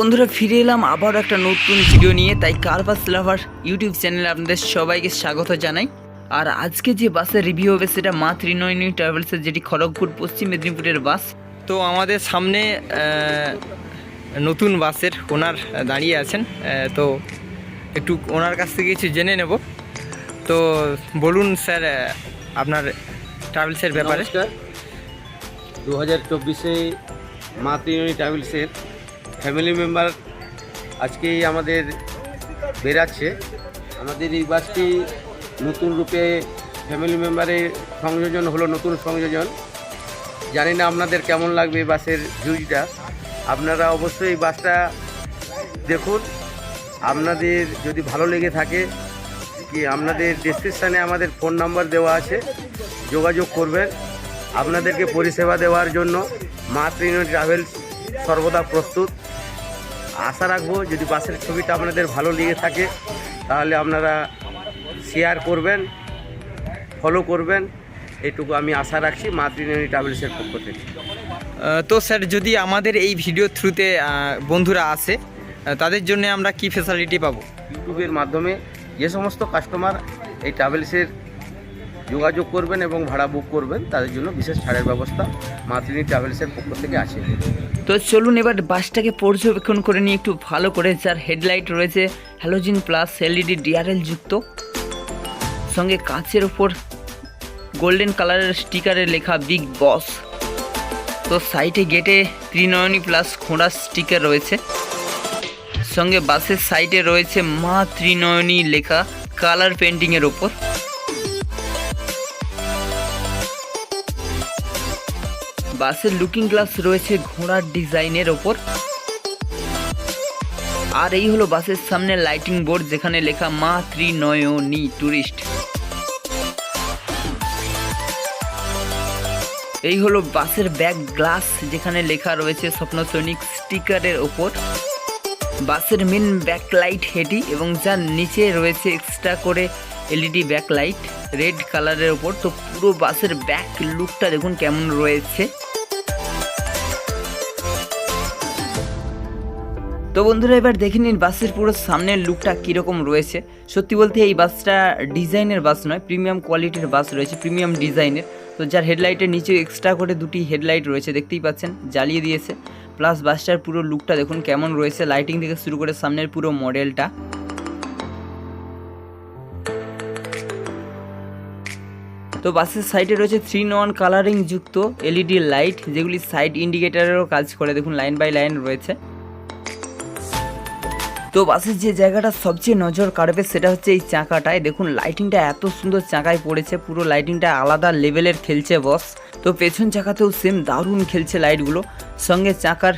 বন্ধুরা, ফিরে এলাম আবার একটা নতুন ভিডিও নিয়ে। তাই কারবাস লাভার ইউটিউব চ্যানেলে আপনাদের সবাইকে স্বাগত জানাই। আর আজকে যে বাসের রিভিউ হবে, সেটা মা ত্রিনয়নী ট্রাভেলসের যেটি খড়গপুর, পশ্চিম মেদিনীপুরের বাস। তো আমাদের সামনে নতুন বাসের ওনার দাঁড়িয়ে আছেন। তো একটু ওনার কাছ থেকে কিছু জেনে নেব। তো বলুন স্যার আপনার ট্রাভেলসের ব্যাপারে। দু হাজার চব্বিশে মা ত্রিনয়নী ট্রাভেলসের ফ্যামিলি মেম্বার আজকেই আমাদের বেরাচ্ছে। আমাদের এই বাসটি নতুন রূপে ফ্যামিলি মেম্বারের সংযোজন হলো নতুন সংযোজন। জানি না আপনাদের কেমন লাগবে বাসের ভিউজটা আপনারা অবশ্যই এই বাসটা দেখুন। আপনাদের যদি ভালো লেগে থাকে, কি আপনাদের ডিসক্রিপশানে আমাদের ফোন নাম্বার দেওয়া আছে। যোগাযোগ করবেন। আপনাদেরকে পরিষেবা দেওয়ার জন্য মা ত্রিনয়নী ট্রাভেলস সর্বদা প্রস্তুত। আশা রাখব যদি বাসের ছবিটা আপনাদের ভালো লেগে থাকে তাহলে আপনারা শেয়ার করবেন ফলো করবেন। এইটুকু আমি আশা রাখছি মা ত্রিনয়নী ট্রাভেলসের পক্ষ থেকে। তো স্যার যদি আমাদের এই ভিডিও থ্রুতে বন্ধুরা আসে তাদের জন্য আমরা কি ফেসিলিটি পাবো? ইউটিউবের মাধ্যমে যে সমস্ত কাস্টমার এই ট্রাভেলসের যোগাযোগ করবেন এবং ভাড়া বুক করবেন, তাদের জন্য বিশেষ ছাড়ের ব্যবস্থা মাতৃনী ট্রাভেলসের পক্ষ থেকে আছে। তো চলুন এবার বাসটাকে পর্যবেক্ষণ করে নিয়ে একটু ভালো করে, যার হেডলাইট রয়েছে হ্যালোজিন প্লাস এলইডি ডিআরএল যুক্ত। সঙ্গে কাঁচের ওপর গোল্ডেন কালারের স্টিকারে লেখা বিগ বস তো সাইডে গেটে ত্রিনয়নী প্লাস খোঁড়া স্টিকার রয়েছে। সঙ্গে বাসের সাইডে রয়েছে মা ত্রিনয়নী লেখা কালার পেন্টিংয়ের ওপর বাসের লুকিং গ্লাস রয়েছে ঘোড়ার ডিজাইনের ওপর। আর এই হলো বাসের সামনে লাইটিং বোর্ড, যেখানে লেখা মা ত্রিনয়নী টুরিস্ট। এই হলো বাসের ব্যাক গ্লাস, যেখানে লেখা রয়েছে স্বপ্ন সৈনিক স্টিকারের ওপর। বাসের মেন ব্যাকলাইট হেডি এবং যার নিচে রয়েছে এক্সট্রা করে এলইডি ব্যাকলাইট রেড কালারের ওপর। তো পুরো বাসের ব্যাক লুকটা দেখুন কেমন রয়েছে। তো বন্ধুরা, এবার দেখে নিন বাসের পুরো সামনের লুকটা কীরকম রয়েছে। সত্যি বলতে এই বাসটা ডিজাইনের বাস নয় প্রিমিয়াম কোয়ালিটির বাস রয়েছে প্রিমিয়াম ডিজাইনের তো যার হেডলাইটের নিচে এক্সট্রা করে দুটি হেডলাইট রয়েছে, দেখতেই পাচ্ছেন, জ্বালিয়ে দিয়েছে। প্লাস বাসটার পুরো লুকটা দেখুন কেমন রয়েছে লাইটিং থেকে শুরু করে সামনের পুরো মডেলটা তো বাসের সাইডে রয়েছে থ্রি নন কালারিং যুক্ত এলইডি লাইট যেগুলি সাইড ইন্ডিকেটারেরও কাজ করে, দেখুন লাইন বাই লাইন রয়েছে। তো বাসের যে জায়গাটা সবচেয়ে নজর কাড়বে সেটা হচ্ছে এই চাকাটায়। দেখুন লাইটিংটা এত সুন্দর চাকায় পড়েছে, পুরো লাইটিংটা আলাদা লেভেলের খেলছে বস তো পেছন চাকাতেও সেম দারুণ খেলছে লাইটগুলো সঙ্গে চাকার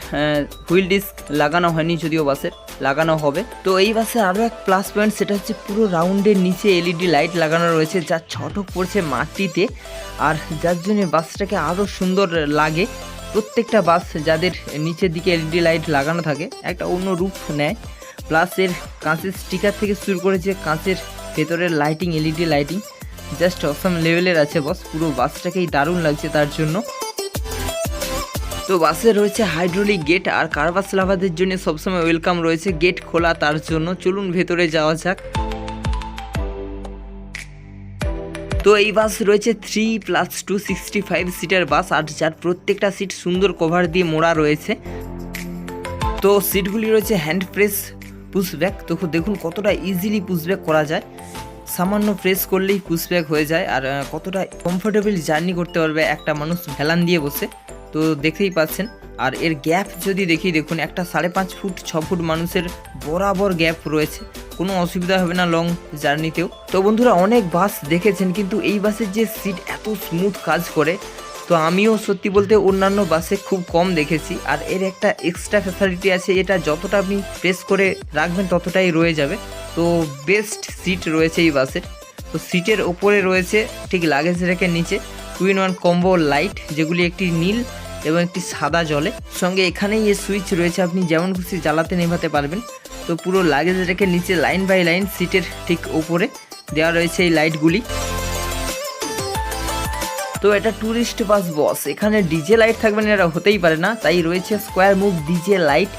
হুইল ডিস্ক লাগানো হয়নি যদিও বাসের, লাগানো হবে। তো এই বাসে আরও এক প্লাস পয়েন্ট সেটা হচ্ছে পুরো রাউন্ডের নিচে এলইডি লাইট লাগানো রয়েছে, যা ছটক পড়ছে মাটিতে। আর যার জন্য বাসটাকে আরও সুন্দর লাগে, প্রত্যেকটা বাস যাদের নিচের দিকে এলইডি লাইট লাগানো থাকে, একটা অন্য রূপ নেয়। প্লাস এর কাঁচের স্টিকার থেকে শুরু করে যে কাঁচের ভেতরের lighting LED lighting just awesome লেভেলের আছে বস পুরো বাসটাকেই দারুণ লাগছে তার জন্য। তো বাসে রয়েছে হাইড্রোলিক গেট আর কারবাস লাভারদের জন্য সবসময় ওয়েলকাম রয়েছে গেট খোলা তার জন্য। চলুন ভেতরে যাওয়া যাক। তো এই বাস রয়েছে three plus two sixty five সিটের বাস আর যার প্রত্যেকটা সিট সুন্দর কভার দিয়ে মোড়া রয়েছে। তো সিটগুলি রয়েছে হ্যান্ড প্রেস পুশব্যাক তো দেখুন কতটা ইজিলি পুশব্যাক করা যায়। সামান্য প্রেস করলেই পুশব্যাক হয়ে যায় আর কতটা কমফোর্টেবল জার্নি করতে পারবে একটা মানুষ হেলান দিয়ে বসে। তো দেখতেই পাচ্ছেন, আর এর গ্যাপ যদি দেখি, দেখুন একটা সাড়ে পাঁচ ফুট, ছ ফুট মানুষের বরাবর গ্যাপ রয়েছে। কোনো অসুবিধা হবে না লং জার্নিতেও তো বন্ধুরা, অনেক বাস দেখেছেন, কিন্তু এই বাসের যে সিট এত স্মুথ কাজ করে তো আমিও সত্যি বলতে অন্যান্য বাসে খুব কম দেখেছি, আর এর একটা এক্সট্রা ফ্যাসিলিটি আছে, এটা যতটা আপনি প্রেস করে রাখবেন ততটাই রয়ে যাবে। তো বেস্ট সিট রয়েছে এই বাসের তো সিটের ওপরে রয়েছে ঠিক লাগেজ রেখে নিচে two in one combo light যেগুলি একটি নীল এবং একটি সাদা জলে। সঙ্গে এখানেই এর সুইচ রয়েছে, আপনি যেমন খুশি জ্বালাতে নেভাতে পারবেন। তো পুরো লাগেজ রেখে নিচে লাইন বাই লাইন সিটের ঠিক ওপরে দেওয়া রয়েছে এই লাইটগুলি তো এটা ট্যুরিস্ট বাস বস এখানে ডিজে লাইট থাকবে না, এটা হতেই পারে না। তাই রয়েছে স্কোয়ার মুভ ডিজে লাইট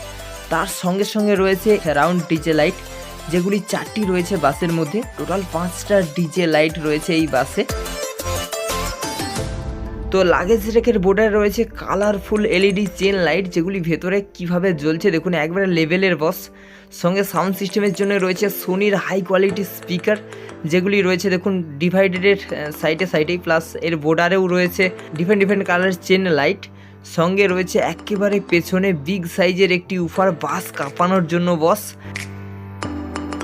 তার সঙ্গে সঙ্গে রয়েছে রাউন্ড ডিজে লাইট যেগুলি চারটি রয়েছে বাসের মধ্যে। টোটাল পাঁচটা ডিজে লাইট রয়েছে এই বাসে। তো লাগেজ রেকের বোর্ডার রয়েছে কালারফুল এলইডি চেন লাইট যেগুলি ভেতরে কীভাবে জ্বলছে। দেখুন, একবারে লেভেলের বস সঙ্গে সাউন্ড সিস্টেমের জন্য রয়েছে সোনির হাই কোয়ালিটি স্পিকার যেগুলি রয়েছে দেখুন ডিভাইডেডের সাইডে সাইডেই প্লাস এর বোর্ডারেও রয়েছে different different colour chain light সঙ্গে রয়েছে একেবারে পেছনে বিগ সাইজের একটি উফার বাস কাঁপানোর জন্য বস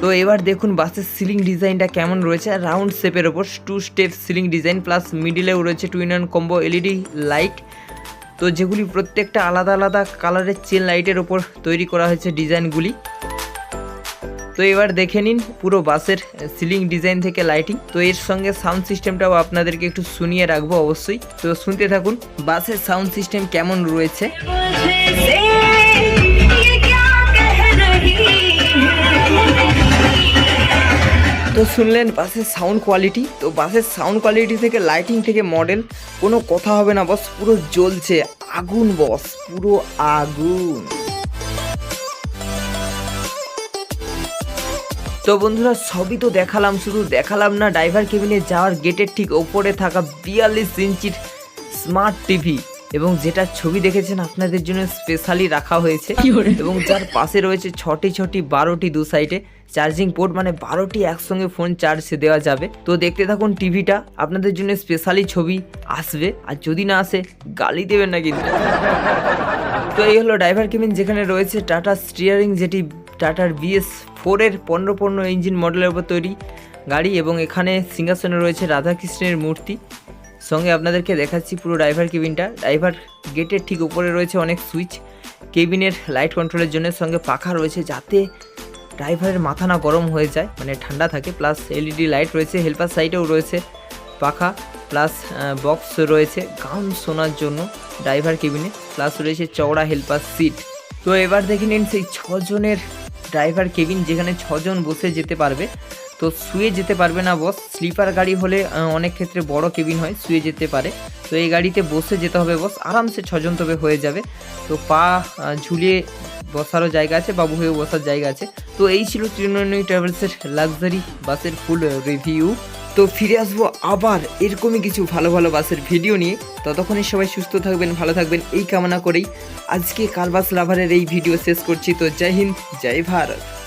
তো এবার দেখুন, বাসের সিলিং ডিজাইনটা কেমন রয়েছে রাউন্ড শেপের ওপর two step ceiling design plus মিডিলেও রয়েছে two in combo LED light তো যেগুলি প্রত্যেকটা আলাদা আলাদা কালারের চেন লাইটের ওপর তৈরি করা হয়েছে ডিজাইনগুলি তো এবার দেখে নিন পুরো বাসের সিলিং ডিজাইন থেকে লাইটিং তো এর সঙ্গে সাউন্ড সিস্টেমটাও আপনাদেরকে একটু শুনিয়ে রাখব অবশ্যই। তো শুনতে থাকুন, বাসের সাউন্ড সিস্টেম কেমন রয়েছে? তো শুনলেন, বাসের সাউন্ড কোয়ালিটি তো বাসের সাউন্ড কোয়ালিটি থেকে লাইটিং থেকে মডেল কোনো কথা হবে না, বস, পুরো জ্বলছে। আগুন, বস, পুরো আগুন। তো বন্ধুরা সবই তো দেখালাম শুধু দেখালাম না ড্রাইভার কেবিনে যাওয়ার গেটের ঠিক ওপরে থাকা বিয়াল্লিশ ইঞ্চির স্মার্ট টিভি এবং যেটা ছবি দেখেছেন আপনাদের জন্য স্পেশালি রাখা হয়েছে এবং যার পাশে রয়েছে ছটি ছটি বারোটি দু সাইডে চার্জিং পোর্ট মানে বারোটি একসঙ্গে ফোন চার্জ দেওয়া যাবে। তো দেখতে থাকুন টিভিটা আপনাদের জন্য স্পেশালি ছবি আসবে। আর যদি না আসে গালি দেবেন না কিন্তু। তো এই হলো ড্রাইভার কেবিন যেখানে রয়েছে টাটা স্টিয়ারিং যেটি টাটার বিএস ফোরের পনেরো পনেরো ইঞ্জিন মডেলের উপর তৈরি গাড়ি এবং এখানে সিংহাসনে রয়েছে রাধাকৃষ্ণের মূর্তি। সঙ্গে আপনাদেরকে দেখাচ্ছি পুরো ড্রাইভার কেবিনটা। ড্রাইভার গেটের ঠিক উপরে রয়েছে অনেক সুইচ কেবিনের লাইট কন্ট্রোলের জন্য সঙ্গে পাখা রয়েছে যাতে ড্রাইভারের মাথা না গরম হয়ে যায় মানে ঠান্ডা থাকে। প্লাস এলইডি লাইট রয়েছে হেল্পার সাইডেও রয়েছে পাখা। প্লাস বক্স রয়েছে গান শোনার জন্য ড্রাইভার কেবিনে। প্লাস রয়েছে চওড়া হেল্পার সিট তো এবার দেখে নিন সেই ছজনের ড্রাইভার কেবিন যেখানে ছজন বসে যেতে পারবে। তো শুয়ে যেতে পারবে না বস স্লিপার গাড়ি হলে অনেক ক্ষেত্রে বড় কেবিন হয়, শুয়ে যেতে পারে। তো এই গাড়িতে বসে যেতে হবে বস আরামসে ছজন তবে হয়ে যাবে। তো পা ঝুলিয়ে বসারও জায়গা আছে, বাবু হয়েও বসার জায়গা আছে। তো এই ছিল তৃণমূল ট্রাভেলসের লাক্সারি বাসের ফুল রিভিউ তো ফিরে আসব আবার এরকমই কিছু ভালো ভালো বাসের ভিডিও নিয়ে। ততক্ষণে সবাই সুস্থ থাকবেন, ভালো থাকবেন, এই কামনা করেই আজকে কালবাস লাভারের এই ভিডিও শেষ করছি। তো জয় হিন্দ, জয় ভারত।